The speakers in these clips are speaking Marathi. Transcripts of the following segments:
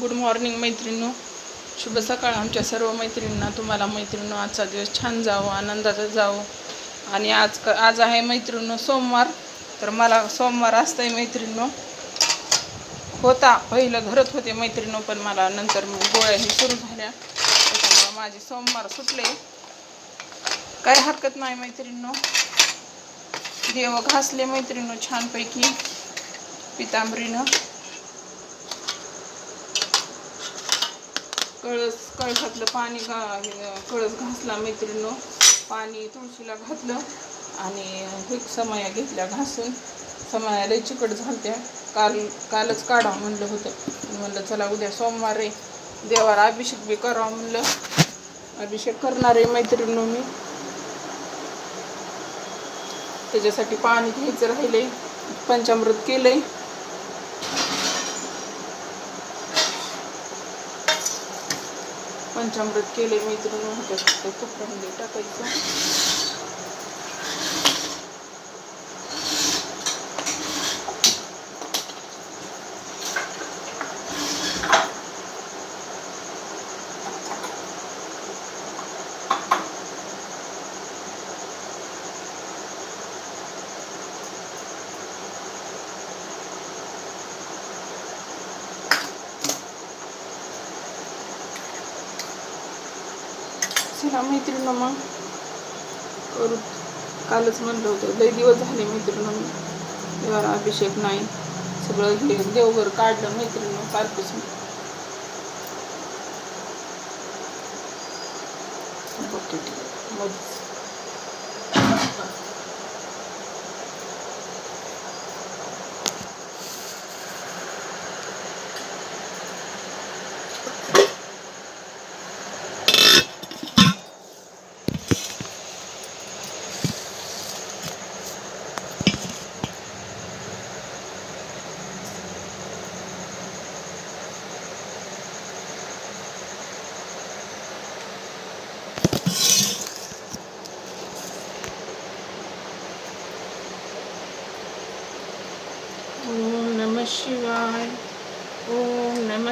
गुड मॉर्निंग मैत्रिणींनो. शुभ सकाळ आमच्या सर्व मैत्रिणींना. तुम्हाला मैत्रिणींनो आजचा दिवस छान जावो आनंदाचा जावो. आणि आज क आज आहे मैत्रिणींनो सोमवार. तर मला सोमवार असतंय मैत्रिणींनो. होता पहिलं धरत होते मैत्रिणींनो पण मला नंतर मग गोळ्या हे सुरू झाल्या. त्याच्यामुळं माझे सोमवार सुटले. काय हरकत नाही मैत्रिणींनो. देव घासले मैत्रिणींनो छानपैकी. पितांबरीनं. कळस कळसातलं पाणी घा कळस घासला मैत्रिणीनं. पाणी तुळशीला घातलं आणि एक समया घेतल्या घासून. समया लई चिकट झालत्या. काल कालच काढा म्हणलं होतं. म्हणलं चला उद्या सोमवार आहे देवाला अभिषेक बी करा म्हणलं. अभिषेक करणार आहे मैत्रिणीनं मी. त्याच्यासाठी पाणी घ्यायचं राहिलंय. पंचामृत केलंय. पंचामृत केले मी इकडून खूप फक्त टाकायचं. चला मैत्रिणी मग. करू. कालच म्हणलं होतं लई दिवस झाले मैत्रिणी देवाला अभिषेक नाही. सगळं हे देवघर काढलं मैत्रिणी कालपासून बघते. ठीक आहे. मध्येच. ओम नमः शिवाय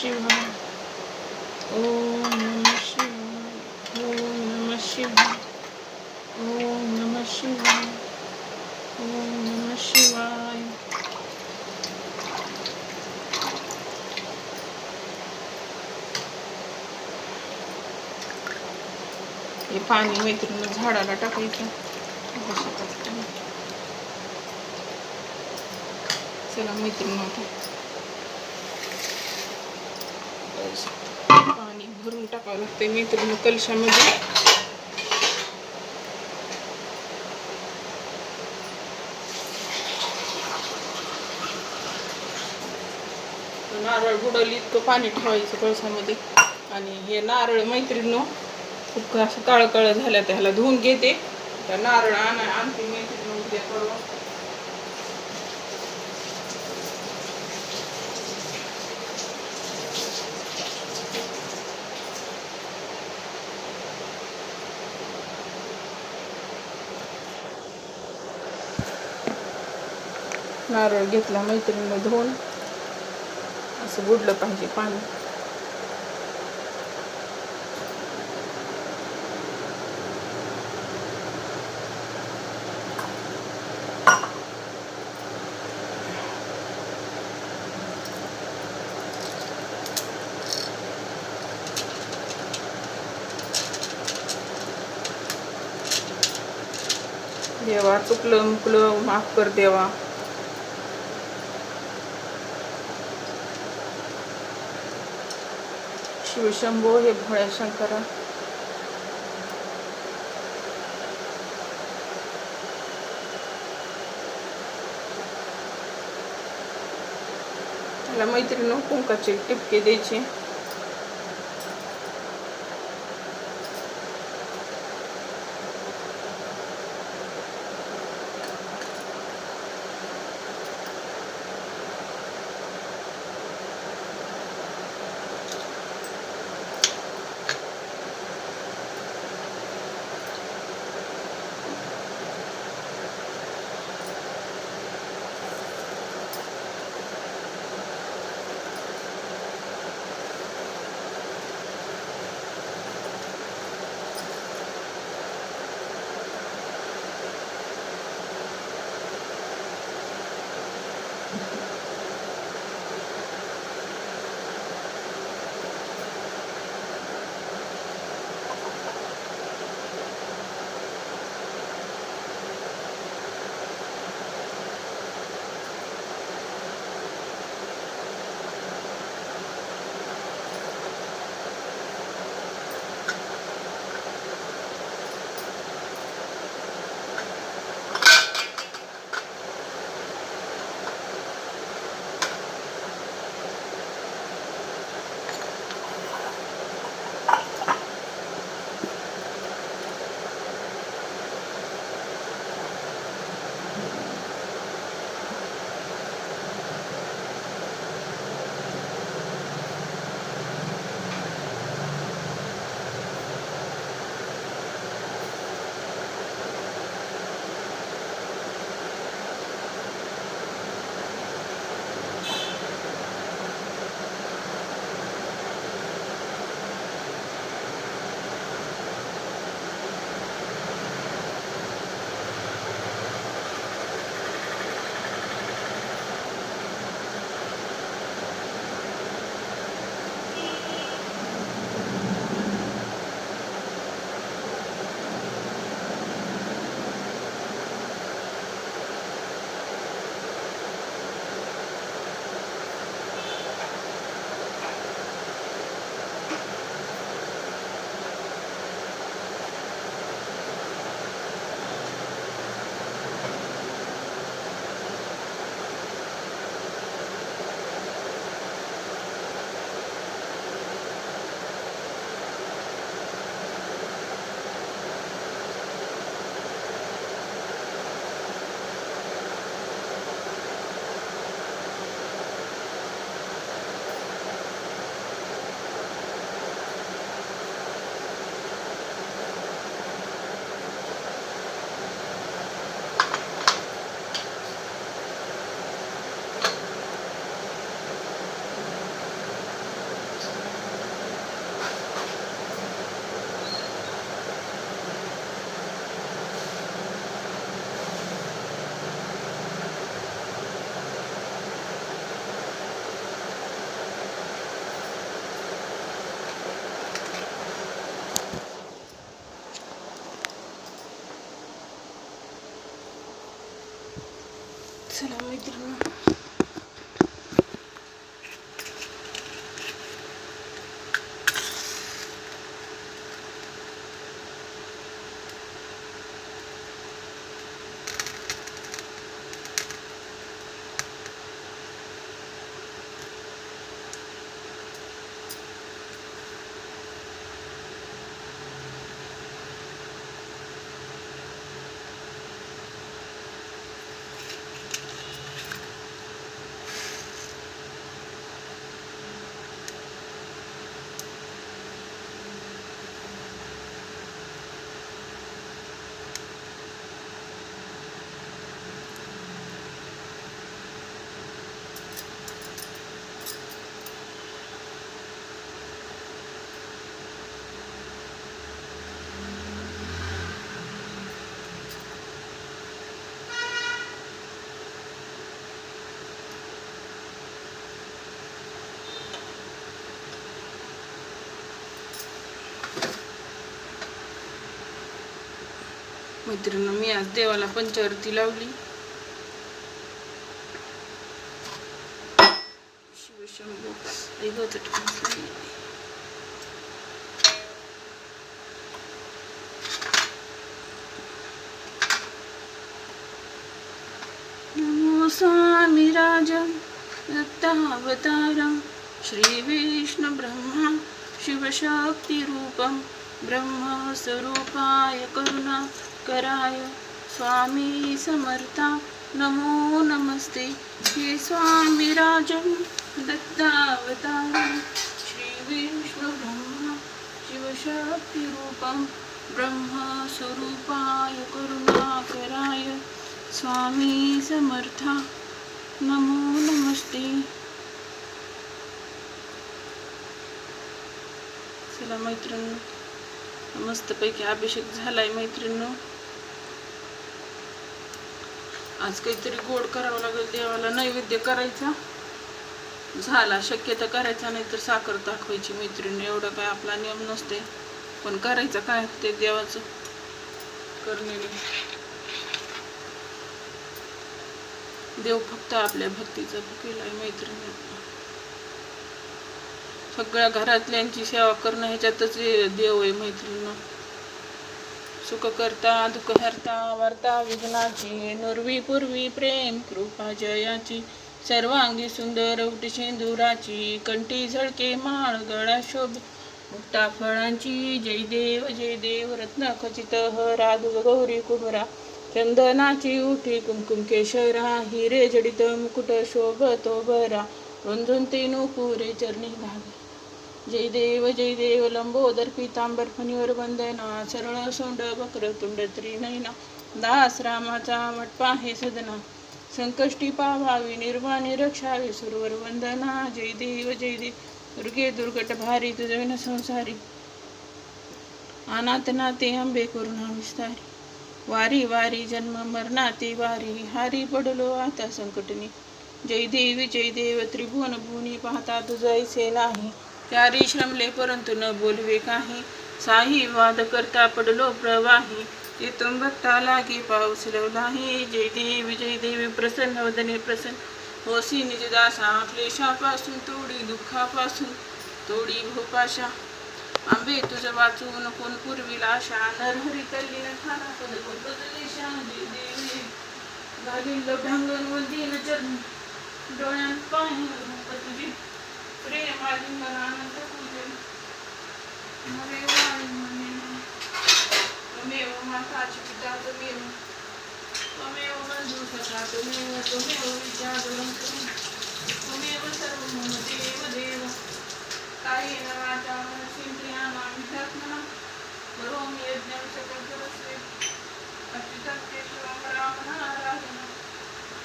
शिवाय. ओम नमः शिवाय. ओम नमः शिवाय. ओम नमः शिवाय. ओम नमः शिवाय. हे पाणी मैत्रीण झाडाला टाकायचं. चला पद्धतीने. चला मैत्रीण आता पाणी भरून टाकावं लागतंय. मैत्रीण कलशामध्ये. नारळ बुडवली इतकं पाणी ठेवायचं कळसामध्ये आणि हे नारळ मैत्रीण खूप असं काळं काळं झालं त्याला धुवून घेते. त्या नारळ आणा आणते मैत्रिणी उद्या परवा. नारळ घेतला मैत्रिणीने धुवून. असं बुडलं पाहिजे पाणी. देवा चुकलं मुकलं माफ कर देवा. शिवशंभो हे भोळ्या शंकरा मैत्रिणी कुंकाची टिपके द्यायची. चला मैत्रिणी मैत्रिणी मी आज देवाला पंचावरती लावली. शिवशंभू आई गं, चटकन बसली. नमो स्वामी राजा दत्तावतारं. श्रीविष्णुब्रह्मा शिवशक्तिरूपं ब्रह्मस्वरूपाय कराय. स्वामी समर्था नमो नमस्ते. हे स्वामी राजं दत्तावतारं. श्रीविष्णुब्रह्मा शिवशक्तिरूपं ब्रह्मस्वरूपाय करुणाकराय स्वामी समर्था नमो नमस्ते. चला मैत्रिणी मस्तपैकी अभिषेक झालाय मैत्रिणी. आज काहीतरी गोड करावं लागेल देवाला नैवेद्य करायचा. झाला शक्यता करायचा नाही तर साखर दाखवायची मैत्रिणी एवढा काय आपला नियम नसते. पण करायचं काय ते देवाचं करणे देव फक्त आपल्या भक्तीचा केलाय मैत्रिणी सगळ्या घरातल्यांची सेवा करणं ह्याच्यातच देव आहे मैत्रिणी. सुख करता हरता वार्ता विघ्नाची नुरवी पूर्वी प्रेम कृपा जयाची सर्वांगी सुंदर उटी शेंदुराची कंठी झळके माळ गळा शोभ मुक्ता फळांची जय देव जय देव रत्न खचित राधु गौरी कुबरा चंदनाची उठी कुमकुम केशरा हिरे जडित मुकुट शोभतो बरा रुंधुन ते पुरे चरणी भाग जय देव जय देव लंबोदर पितांबर फणीवर वंदना सरळ सोंड बकर तुंड त्रिनयना दास रामाचा वटपा हे सदना संकष्टी पावावी निर्वाणी रक्षावी सुरवर वंदना जय देव जय देव दुर्गे दुर्गट भारी तुझविन संसारी अनाथ नाते आंबे करुणा विस्तारी वारी वारी जन्म मरणाते वारी हारी पडलो आता संकटनी जय देवी जय देव त्रिभुवन भुवनी पाहता तुझैसे नाही त्यारी श्रमले परंतु न बोलवे काही. साही वाद करता पडलो प्रवाही. येतून भक्ता लागे पाऊस लवलाही. जय देवी जय देवी प्रसन्न वदने प्रसन्न. होसी निजदासा क्लेशापासून तोडी दुःखापासून तोडी भोपाशा. आंबे तुझ वाचून कोण पूर्वीला आशा? नरहरी तल्लीन ठाणा देवी. घालील ढंगन व चरण. डोळ्यात पाणी तुझी प्रेम आलिंगन आनंद पूजन मरे वाळी त्वमेव माताची पिता त्वमेव त्वमेव बंधू सखा त्वमेव त्वमेव विद्याधरं त्वमेव सर्व मम देव देव कायेन वाचा करोमि यज्ञं राम नारायण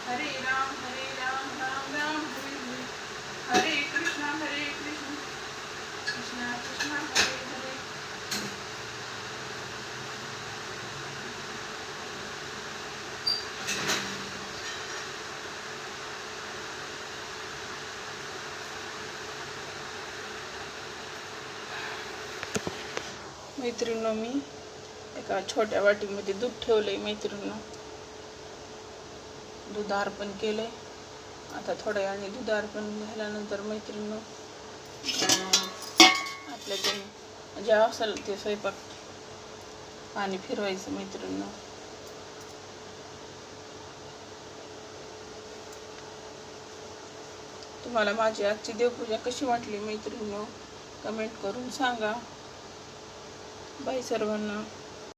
हरे राम हरे राम राम राम हरे कृष्ण हरे कृष्ण कृष्ण कृष्ण हरे हरे मैत्रिणीनं मी एका छोट्या वाटीमध्ये दूध ठेवलंय मैत्रिणीनं. दूध अर्पण केलंय. आता थोड्या वेळाने दूध अर्पण झाल्यानंतर मैत्रिणीनं आपल्या ते जे असेल ते स्वयंपाक पाणी फिरवायचं मैत्रिणीनं. तुम्हाला माझी आजची देवपूजा कशी वाटली मैत्रिणीनं? कमेंट करून सांगा. बाय सर्वांना.